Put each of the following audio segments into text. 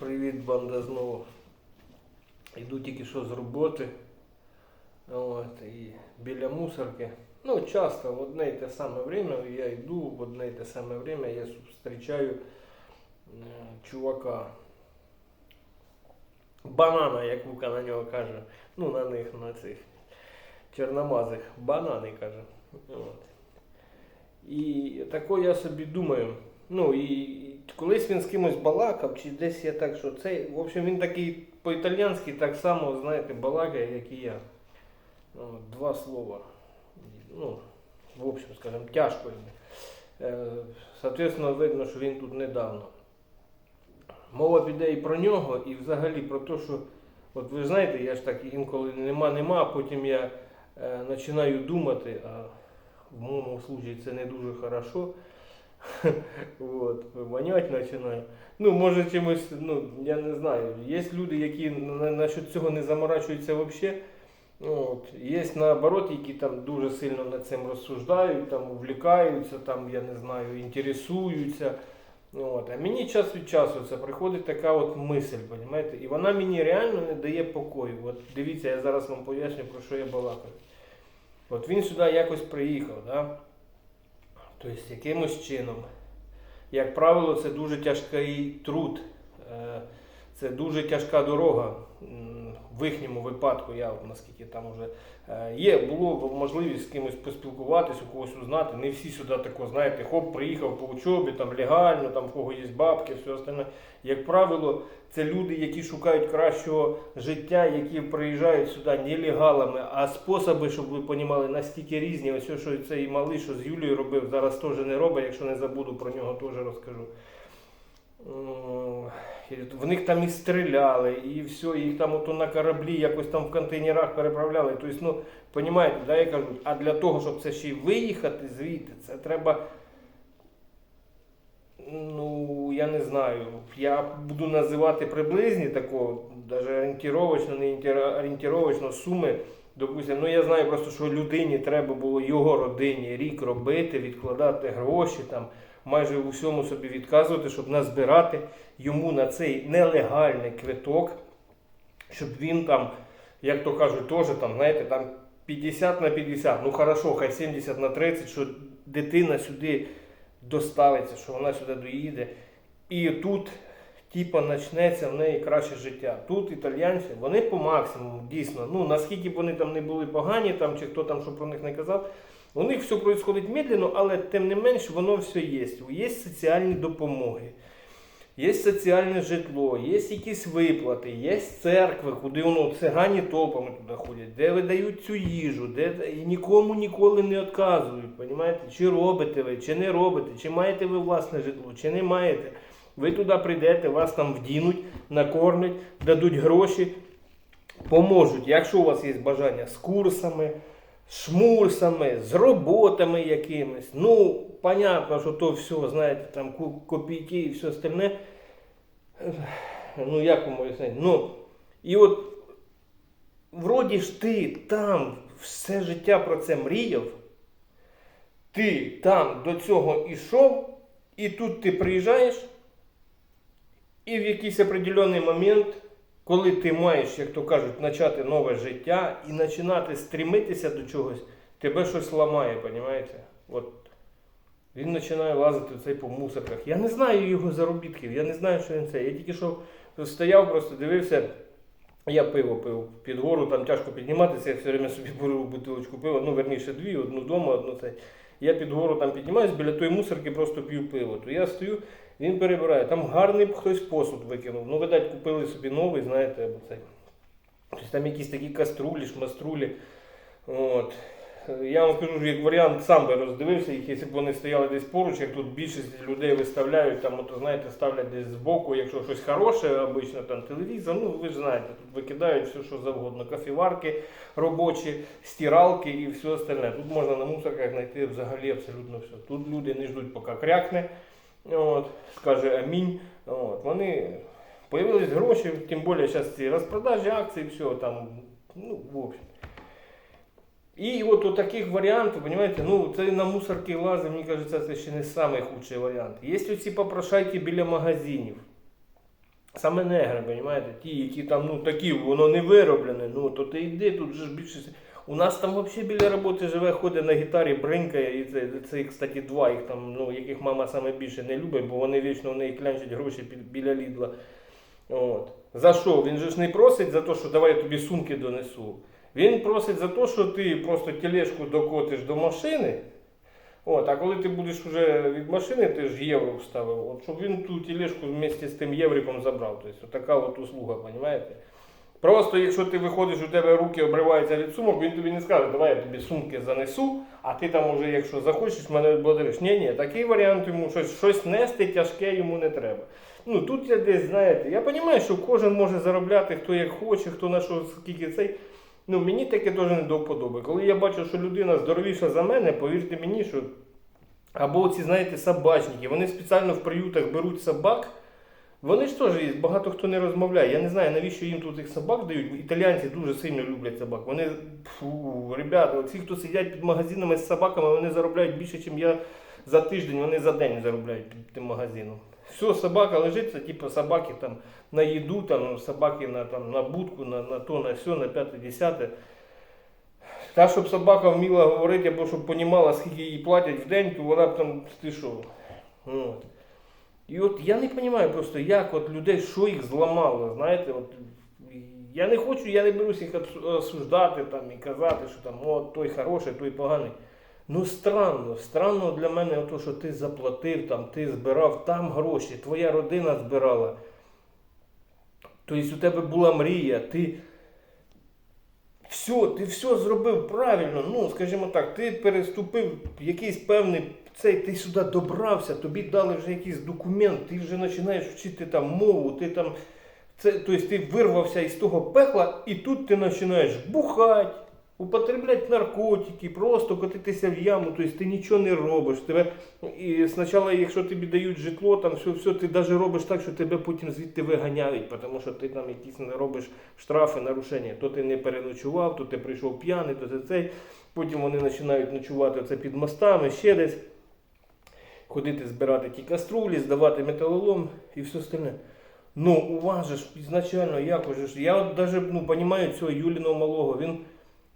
Привіт, банда знову. Йду тільки що з роботи. От, і біля мусорки. Ну, часто в одне і те саме время я йду, в одне і те саме время я зустрічаю е, чувака. Банана, як Лука на нього каже. Ну, на них, на цих чорномазих. Банани каже. От. І тако я собі думаю. Ну і колись він з кимось балакав, чи десь я так, що цей. В общем, він такий по-італьянськи так само, знаєте, балакає, як і я. От, два слова. Ну, в общем, скажем, тяжко йому. Е, Соответственно, видно, що він тут недавно. Мова піде і про нього, і взагалі про те, що, от ви знаєте, я ж так інколи нема, нема, а потім я е, починаю думати, а в моєму случаї це не дуже хорошо. Вот, вонять починаю. Ну, може чимось, ну, я не знаю. Є люди, які насчет цього не заморачуються взагалі. От. Є наоборот, які там дуже сильно над цим розсуждають, там увлікаються, там, я не знаю, інтересуються. От. А мені час від часу це приходить така от мисль, розумієте? І вона мені реально не дає покою. От дивіться, я зараз вам поясню, про що я балакаю. От він сюди якось приїхав, да? Тобто якимось чином. Як правило, це дуже тяжкий труд, е, це дуже тяжка дорога. В їхньому випадку, я наскільки там вже е, є, було можливість з кимось поспілкуватися, у когось узнати. Не всі сюди тако, знаєте, хоп, приїхав по учобі, там легально, там в кого є бабки, все остальне. Як правило, це люди, які шукають кращого життя, які приїжджають сюди нелегалами, а способи, щоб ви розуміли, настільки різні. Ось що цей малий, що з Юлією робив, зараз теж не робить, якщо не забуду, про нього теж розкажу. І В них там і стріляли, і все, їх там ото на кораблі якось там в контейнерах переправляли. Тобто, ну, розумієте, да, я кажу, а для того, щоб це ще й виїхати звідти, це треба. Ну, я не знаю. Я буду називати приблизні такого, навіть орієнтировочно, не орієнтировочно суми. Допустим, ну я знаю просто, що людині треба було його родині рік робити, відкладати гроші, там майже у всьому собі відказувати, щоб назбирати йому на цей нелегальний квиток, щоб він там, як то кажуть, теж там, знаєте, там 50 на 50, ну хорошо, хай 70 на 30, що дитина сюди доставиться, що вона сюди доїде. І тут, типа, почнеться в неї краще життя. Тут італьянці, вони по максимуму, дійсно, ну наскільки б вони там не були погані, там, чи хто там що про них не казав, у них все відбувається медленно, але тим не менш воно все є. Є соціальні допомоги. Є соціальне житло, є якісь виплати, є церкви, куди воно цигані толпами туди ходять, де видають цю їжу, де і нікому ніколи не відказують. Понімаєте? Чи робите ви, чи не робите, чи маєте ви власне житло, чи не маєте. Ви туди прийдете, вас там вдінуть, накормлять, дадуть гроші, поможуть, якщо у вас є бажання з курсами, шмурсами, з роботами якимись. Ну, понятно, що то все, знаєте, там копійки і все остальне. Ну, як вам пояснити? Ну, і от, вроді ж ти там все життя про це мріяв, ти там до цього ішов, і тут ти приїжджаєш, і в якийсь определенний момент, коли ти маєш, як то кажуть, почати нове життя і починати стрімитися до чогось, тебе щось ламає, розумієте? От він починає лазити цей по мусорках. Я не знаю його заробітків, я не знаю, що він це. Я тільки що стояв, просто дивився. Я пиво пив під гору, там тяжко підніматися, я все время собі беру бутилочку пива, ну верніше дві, одну вдома, одну цей. Я під гору там піднімаюсь, біля тої мусорки просто п'ю пиво. То я стою, він перебирає. Там гарний хтось посуд викинув. Ну, видать, купили собі новий, знаєте, або цей. Тобто там якісь такі каструлі, шмаструлі. От. Я вам скажу, як варіант сам би роздивився їх, якщо б вони стояли десь поруч, як тут більшість людей виставляють, там, от, знаєте, ставлять десь збоку, якщо щось хороше, обично там телевізор, ну ви ж знаєте, тут викидають все, що завгодно. Кофіварки робочі, стиралки і все остальне. Тут можна на мусорках знайти взагалі абсолютно все. Тут люди не ждуть, поки крякне, от, скаже амінь. От, вони появились гроші, тим більше зараз ці розпродажі акцій, все там, ну, в общем. І от у таких варіантів, понимаете, ну це на мусорки лази, мені кажеться, це ще не самий худший варіант. Є оці попрошайки біля магазинів. Саме негри, розумієте, ті, які там, ну такі, воно не вироблене, ну то ти йди, тут же ж. У нас там взагалі біля роботи живе, ходить на гітарі, бринкає, і це, це, кстати, два їх там, ну, яких мама саме більше не любить, бо вони вічно в неї клянчать гроші під, біля лідла. От. За що? Він же ж не просить за те, що давай я тобі сумки донесу. Він просить за те, що ти просто тележку докотиш до машини. От, а коли ти будеш вже від машини, ти ж євро вставив, от, щоб він ту тележку вместе з тим євриком забрав. Тобто, така от услуга, розумієте? Просто якщо ти виходиш, у тебе руки обриваються від сумок, він тобі не скаже, давай я тобі сумки занесу, а ти там уже, якщо захочеш, мене благодариш. Ні, ні, такий варіант йому щось, щось нести тяжке йому не треба. Ну тут я десь, знаєте, я розумію, що кожен може заробляти, хто як хоче, хто на що скільки цей. Ну мені таке теж не до вподоби. Коли я бачу, що людина здоровіша за мене, повірте мені, що або ці, знаєте, собачники, вони спеціально в приютах беруть собак. Вони ж теж багато хто не розмовляє. Я не знаю, навіщо їм тут їх собак дають. Італійці дуже сильно люблять собак. Вони, фу, ребята, ці, хто сидять під магазинами з собаками, вони заробляють більше, ніж я за тиждень, вони за день заробляють під тим магазином. Все, собака лежить, це типу собаки там на їду, там, собаки на, там, на будку, на, на то, на все, на п'яте, десяте. Та, щоб собака вміла говорити, або щоб понімала, скільки їй платять в день, то вона б там ти. От. І от я не розумію просто, як от людей, що їх зламало, знаєте, от я не хочу, я не берусь їх осуждати там і казати, що там о, той хороший, той поганий. Ну странно, странно для мене то, що ти заплатив, там, ти збирав там гроші, твоя родина збирала. Тобто у тебе була мрія, ти все, ти все зробив правильно. Ну, скажімо так, ти переступив якийсь певний цей, ти сюди добрався, тобі дали вже якийсь документ, ти вже починаєш вчити там мову, ти там. Це, тобто ти вирвався із того пекла, і тут ти починаєш бухати, употребляти наркотики, просто котитися в яму, тобто ти нічого не робиш. Тебе, і спочатку, якщо тобі дають житло, там все, все, ти навіть робиш так, що тебе потім звідти виганяють, тому що ти там якісь не робиш штрафи, нарушення. То ти не переночував, то ти прийшов п'яний, то ти цей. Потім вони починають ночувати це під мостами, ще десь. Ходити збирати ті каструлі, здавати металолом і все остальне. Ну, у вас же ж ізначально якось же ж. Я от навіть ну, розумію цього Юліного малого. Він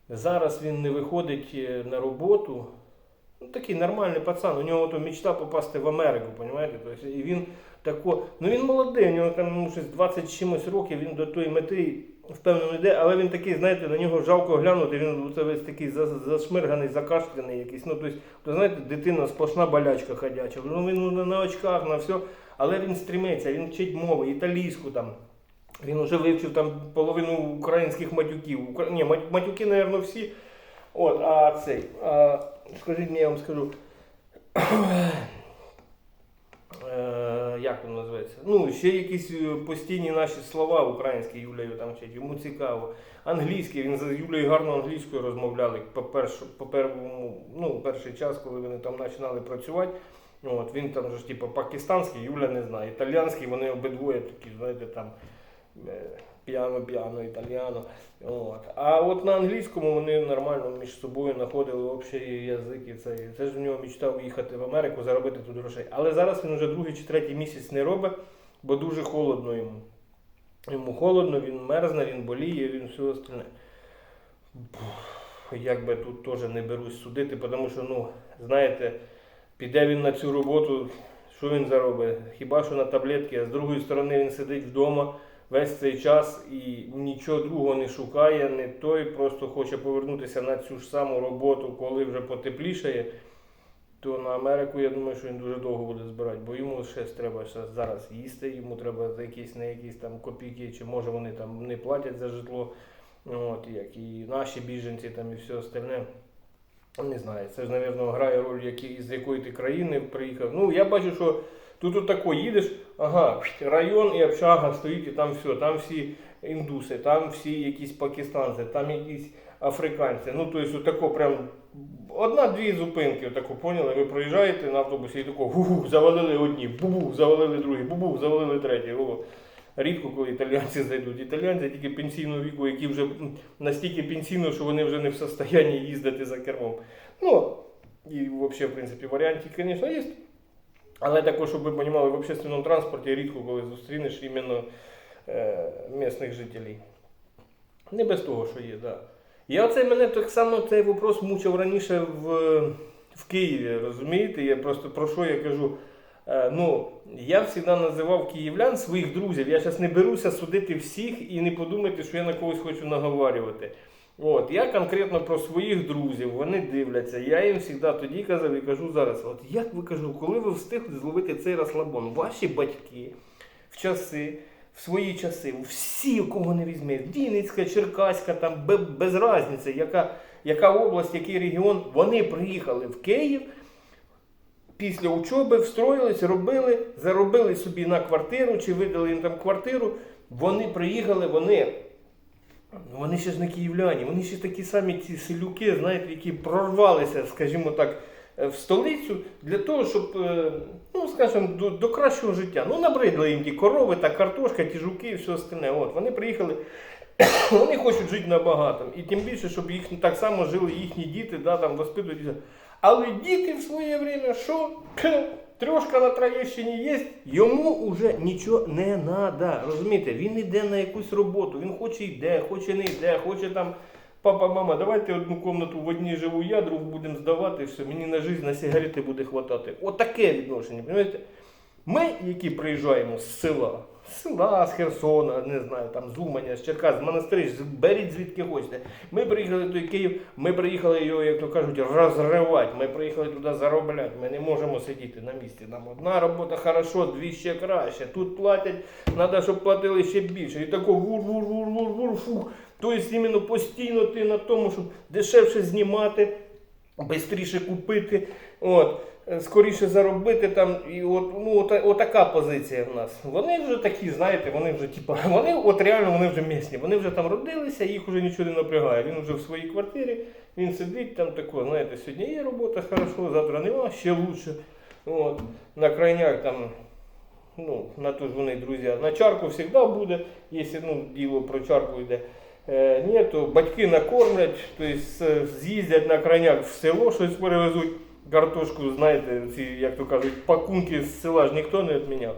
зараз він не виходить е, на роботу. Ну, такий нормальний пацан. У нього то мечта попасти в Америку, розумієте? Тобто, і він тако, ну він молодий, у нього там ну, щось 20 чимось років, він до тої мети впевнено йде, але він такий, знаєте, на нього жалко глянути, він оце весь такий зашмирганий, закашляний якийсь. Ну, тобто, то, знаєте, дитина сплошна болячка ходяча. Ну він ну, на очках, на все. Але він стремиться, він вчить мови, італійську там. Він вже вивчив там половину українських матюків. Укра... Ні, матюки, мабуть, всі. От, а цей. А, скажіть мені, я вам скажу. Е, як він називається? Ну, ще якісь е, постійні наші слова українські Юлею там вчить, йому цікаво. Англійський, він з Юлею гарно англійською розмовляли по, первому, ну, перший час, коли вони там починали працювати. От, він там ж типу пакистанський, Юля не знає. Італіянський, вони обидвоє такі, знаєте, там е, піано-піано, італіано. От. А от на англійському вони нормально між собою знаходили общий язик і це. Це ж в нього мечтав їхати в Америку, заробити тут грошей. Але зараз він вже другий чи третій місяць не робить, бо дуже холодно йому. Йому холодно, він мерзне, він боліє, він все остальне. Як би тут теж не берусь судити, тому що, ну, знаєте, піде він на цю роботу, що він заробить? Хіба що на таблетки, а з другої сторони він сидить вдома весь цей час і нічого другого не шукає, не той, просто хоче повернутися на цю ж саму роботу, коли вже потеплішає, то на Америку я думаю, що він дуже довго буде збирати, бо йому ще треба ще зараз їсти, йому треба за якісь не якісь там копійки, чи може вони там не платять за житло, от, як і наші біженці там і все остальне. Не знаю, це ж, мабуть, грає роль, які, з якої ти країни приїхав. Ну, я бачу, що тут отако їдеш, ага, район і общага стоїть, і там все, там всі індуси, там всі якісь пакистанці, там якісь африканці. Ну, тобто, отако прям одна-дві зупинки, отако поняли, ви проїжджаєте на автобусі і тако гу завалили одні, бу-бу, завалили другі, бу-бу, завалили треті. О, Рідко, коли італійці зайдуть. Італійці тільки пенсійного віку, які вже настільки пенсійно, що вони вже не в состоянні їздити за кермом. Ну, і взагалі, в принципі, варіантів, звісно, є. Але також, щоб ви розуміли, в общественному транспорті рідко коли зустрінеш іменно е, місних жителів. Не без того, що є, так. Да. Я оце мене так само цей вопрос мучив раніше в, в Києві, розумієте? Я просто про що я кажу. Е, ну, я завжди називав київлян своїх друзів. Я зараз не беруся судити всіх і не подумайте, що я на когось хочу наговарювати. От, я конкретно про своїх друзів, вони дивляться. Я їм завжди тоді казав і кажу зараз: от як ви кажу, коли ви встигли зловити цей розслабон? Ваші батьки в часи, в свої часи, всі, кого не візьме, Вінницька, Черкаська, там бе- без різниці, яка, яка область, який регіон, вони приїхали в Київ. Після учоби встроїлись, робили, заробили собі на квартиру чи видали їм там квартиру. Вони приїхали, вони Вони ще ж не київляні, вони ще такі самі ці селюки, знаєте, які прорвалися, скажімо так, е, в столицю для того, щоб, е, ну, скажімо, до, до кращого життя. Ну, набридли їм ті корови, та картошка, ті жуки і все остальне. От, вони приїхали, вони хочуть жити набагато. І тим більше, щоб їх так само жили їхні діти, да, там воспитують. Але діти в своє время, що? Трошка на Троєщині є, йому вже нічого не треба. Розумієте, він йде на якусь роботу, він хоче йде, хоче не йде, хоче там. Папа, мама, давайте одну кімнату в одній живу я, другу будемо здавати, все, мені на життя, на сигарети буде хватати. Отаке відношення. Розумієте? Ми, які приїжджаємо з села, села, з Херсона, не знаю, там з Уманя, з Черкас, з монастирів, з- беріть звідки хочете. Ми приїхали той Київ, ми приїхали його, як то кажуть, розривати. Ми приїхали туди заробляти. Ми не можемо сидіти на місці. Нам одна робота хорошо, дві ще краще. Тут платять, треба, щоб платили ще більше. І тако вур-вур-вур-вур-вур, фух. Тобто іменно постійно ти на тому, щоб дешевше знімати, швидше купити. От скоріше заробити там, і от, ну, от, отака позиція в нас. Вони вже такі, знаєте, вони вже типа, вони от реально вони вже місні, вони вже там родилися, їх вже нічого не напрягає. Він вже в своїй квартирі, він сидить там тако, знаєте, сьогодні є робота хорошо, завтра нема, ще лучше. От, на крайняк там. Ну, на то ж вони, друзі, на чарку завжди буде, якщо ну, діло про чарку йде. Е, ні, то батьки накормлять, тобто е, з'їздять на крайняк в село, щось перевезуть, картошку, знаєте, ці, як то кажуть, пакунки з села ж ніхто не відміняв.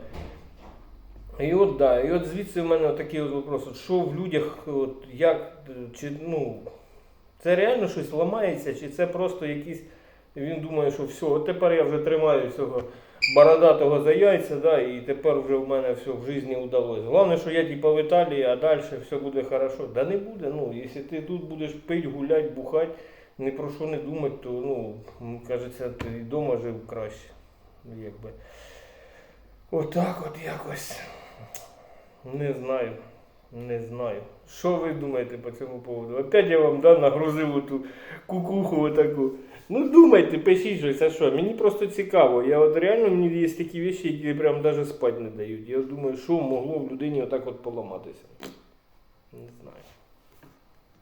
І от да, і от звідси в мене такий от вопрос, от що в людях, от як, чи ну, це реально щось ламається, чи це просто якісь, він думає, що все, от тепер я вже тримаю цього бородатого за яйця, да, і тепер вже в мене все в житті вдалося. Головне, що я типа в Італії, а далі все буде хорошо. Да не буде, ну, якщо ти тут будеш пити, гуляти, бухати, ні про що не думати, то, ну, кажеться, ти вдома жив краще. Якби. Отак от якось. Не знаю. Не знаю. Що ви думаєте по цьому поводу? Опять я вам да, нагрузив ту кукуху таку. Ну думайте, пишіть щось, а що? Мені просто цікаво. Я от реально мені є такі речі, які прям навіть спати не дають. Я думаю, що могло в людині отак от поламатися. Не знаю.